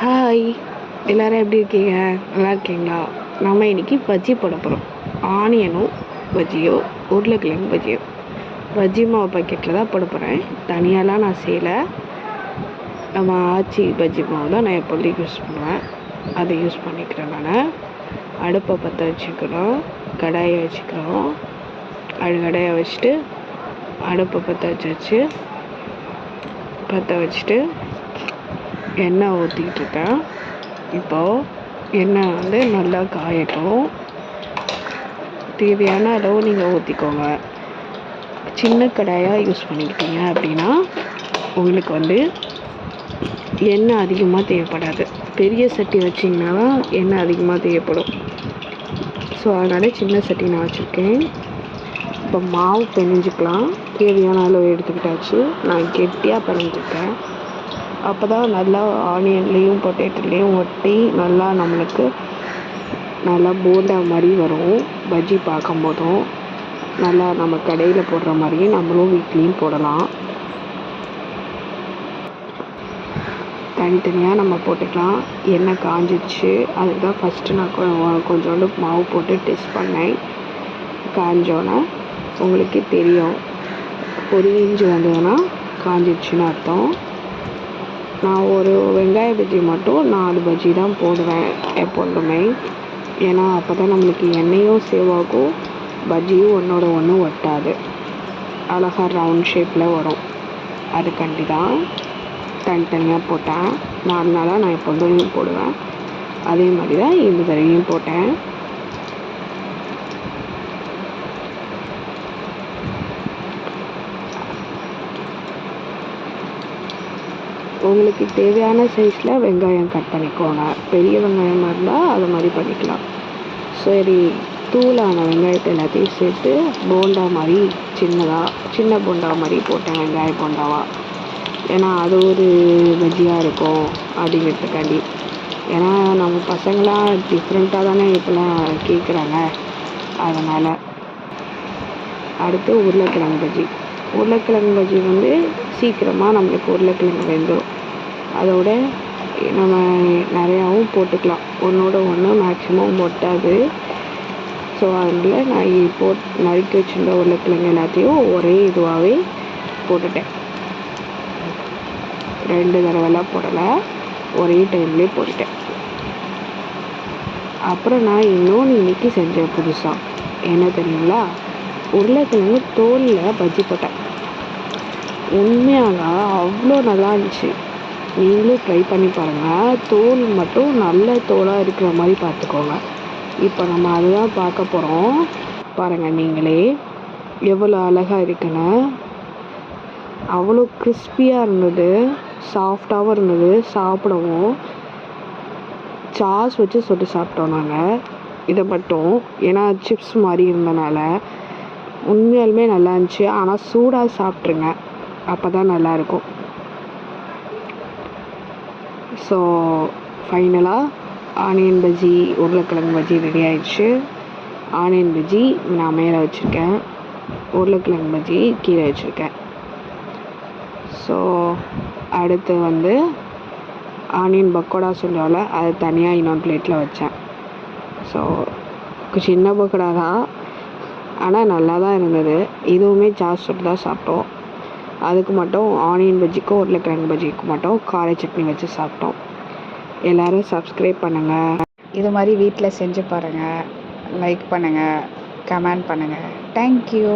Hi எல்லோரும் எப்படி இருக்கீங்க? நல்லா இருக்கீங்களா? நம்ம இன்றைக்கி பஜ்ஜி போட போகிறோம் ஆனியனும் பஜ்ஜியோ உருளைக்கிழங்கு பஜ்ஜியோ. பஜ்ஜி மாவு பாக்கெட்டில் தான் போட போகிறேன் தனியாலாம் நான் செய்யலை. நம்ம ஆச்சி பஜ்ஜி மாவு தான் நான் எப்பொழுதும் யூஸ் பண்ணுவேன். அதை யூஸ் பண்ணிக்கிறேன் நான். அடுப்பை பற்ற வச்சுக்கிறோம். கடாயை வச்சுக்கிறோம். அது கடாயை வச்சுட்டு அடுப்பை பற்ற வச்சு வச்சு பற்ற வச்சுட்டு எண்ணெய் ஊற்றிட்டு இருக்கேன் இப்போது எண்ணெய் வந்து நல்லா காயட்டும். தேவையான அளவு நீங்கள் ஊற்றிக்கோங்க சின்ன கடாயாக யூஸ் பண்ணிக்கிட்டீங்க அப்படின்னா உங்களுக்கு வந்து எண்ணெய் அதிகமாக தேவைப்படாது. பெரிய சட்டி வச்சிங்கன்னா தான் எண்ணெய் அதிகமாக தேவைப்படும். ஸோ அதனால் சின்ன சட்டி நான் வச்சுருக்கேன். இப்போ மாவு பிணைஞ்சிக்கலாம். தேவையான அளவு எடுத்துக்கிட்டாச்சு. நான் கெட்டியாக பிணைஞ்சிருக்கேன் அப்போ தான் நல்லா ஆனியன்லேயும் பொட்டேட்டோலேயும் ஒட்டி நல்லா நம்மளுக்கு நல்லா போண்டா மாதிரி வரும். பஜ்ஜி பார்க்கும்போதும் நல்லா நம்ம கடையில் போடுற மாதிரியே நம்மளும் வீட்லேயும் போடலாம். தனித்தனியாக நம்ம போட்டுக்கலாம். எண்ணெய் காஞ்சிச்சு. அதுக்கு தான் ஃபஸ்ட்டு நான் கொஞ்சோண்டு மாவு போட்டு டெஸ்ட் பண்ணேன். காஞ்சோன்னே உங்களுக்கே தெரியும். பொரிஞ்சு வந்ததுன்னா காஞ்சிடுச்சுன்னு அர்த்தம். நான் ஒரு வெங்காய பஜ்ஜி மட்டும் நாலு பஜ்ஜி தான் போடுவேன் எப்பொழுதுமே ஏன்னா அப்போ தான் நம்மளுக்கு எண்ணெயும் சேவ் ஆகும் பஜ்ஜியும் ஒன்றோட ஒன்று ஒட்டாது. அழகாக ரவுண்ட் ஷேப்பில் வரும். அதுக்காண்டி தான் தனித்தனியாக போட்டேன். நாலு நாளாக நான் எப்பொழுதுமே போடுவேன். அதே மாதிரி தான் இந்த தடவையும் போட்டேன். உங்களுக்கு தேவையான சைஸில் வெங்காயம் கட் பண்ணிக்கோங்க. பெரிய வெங்காயமாக இருந்தால் அது மாதிரி பண்ணிக்கலாம். சரி தூளான வெங்காயத்தை எல்லாத்தையும் சேர்த்து போண்டா மாதிரி சின்னதாக சின்ன போண்டா மாதிரி போட்டேன் வெங்காய போண்டாவாக ஏன்னா அது ஒரு வெஜ்ஜியாக இருக்கும் அப்படிங்கிறதுக்காண்டி. ஏன்னா நம்ம பசங்களாம் டிஃப்ரெண்ட்டாக தானே இப்போலாம் கேட்குறாங்க அதனால் அடுத்து உருளைக்கிழங்கு பஜ்ஜி. உருளைக்கிழங்கு பஜ்ஜி வந்து சீக்கிரமாக நம்மளுக்கு உருளைக்கிழங்கு வெந்துடும் அதோட நம்ம நிறையாவும் போட்டுக்கலாம். ஒன்றோட ஒன்று மேக்ஸிமம் ஒட்டாது. ஸோ அதில் நான் போட் நறுக்கி வச்சுருந்த உருளைக்கிழங்கு எல்லாத்தையும் ஒரே இதுவாகவே போட்டுட்டேன். ரெண்டு தடவைலாம் போடலை. ஒரே டைம்லேயே போட்டுட்டேன். அப்புறம் நான் இன்னொன்று இன்றைக்கி செஞ்சேன் புதுசாக என்ன தெரியுங்களா? உருளைக்கிழங்கு தோலில் பஜ்ஜி போட்டேன். உண்மையாக அவ்வளோ நல்லா இருந்துச்சு. நீங்களும் ட்ரை பண்ணி பாருங்கள் தோல் மட்டும் நல்ல தோலாக இருக்கிற மாதிரி பார்த்துக்கோங்க. இப்போ நம்ம அதுதான் பார்க்க போகிறோம் பாருங்கள் நீங்களே எவ்வளோ அழகாக இருக்குன்னு. அவ்வளோ கிறிஸ்பியாக இருந்தது. சாஃப்டாகவும் இருந்தது. சாப்பிடவும். சாஸ் வச்சு சொட்டு சாப்பிட்டோம் நாங்கள் இதை மட்டும். ஏன்னா சிப்ஸ் மாதிரி இருந்தனால. உண்மையாலுமே நல்லா இருந்துச்சு. ஆனால் சூடாக சாப்பிட்ருங்க அப்போ தான் நல்லாயிருக்கும் ஸோ ஃபைனலாக ஆனியன் பஜ்ஜி உருளைக்கிழங்கு பஜ்ஜி ரெடி ஆயிடுச்சு. ஆனியன் பஜ்ஜி நான் மேலே வச்சுருக்கேன். உருளைக்கிழங்கு பஜ்ஜி கீழே வச்சுருக்கேன். ஸோ அடுத்து வந்து ஆனியன் பக்கோடா சொல்கிறோம்ல அது தனியாக இன்னொரு பிளேட்டில் வச்சேன். ஸோ சின்ன பக்கோடா தான். ஆனால் நல்லா தான் இருந்தது. இதுவுமே ஜாஸ் சுட்டு தான் சாப்பிட்டோம். அதுக்கு மட்டும் ஆனியன் பஜ்ஜிக்கும் உருளைக்கிழங்கு பஜ்ஜிக்கு மட்டும் கார சட்னி வச்சு சாப்பிட்டோம். எல்லோரும் சப்ஸ்கிரைப் பண்ணுங்கள் இது மாதிரி வீட்டில் செஞ்சு பாருங்கள் லைக் பண்ணுங்கள் கமெண்ட் பண்ணுங்கள் தேங்க்யூ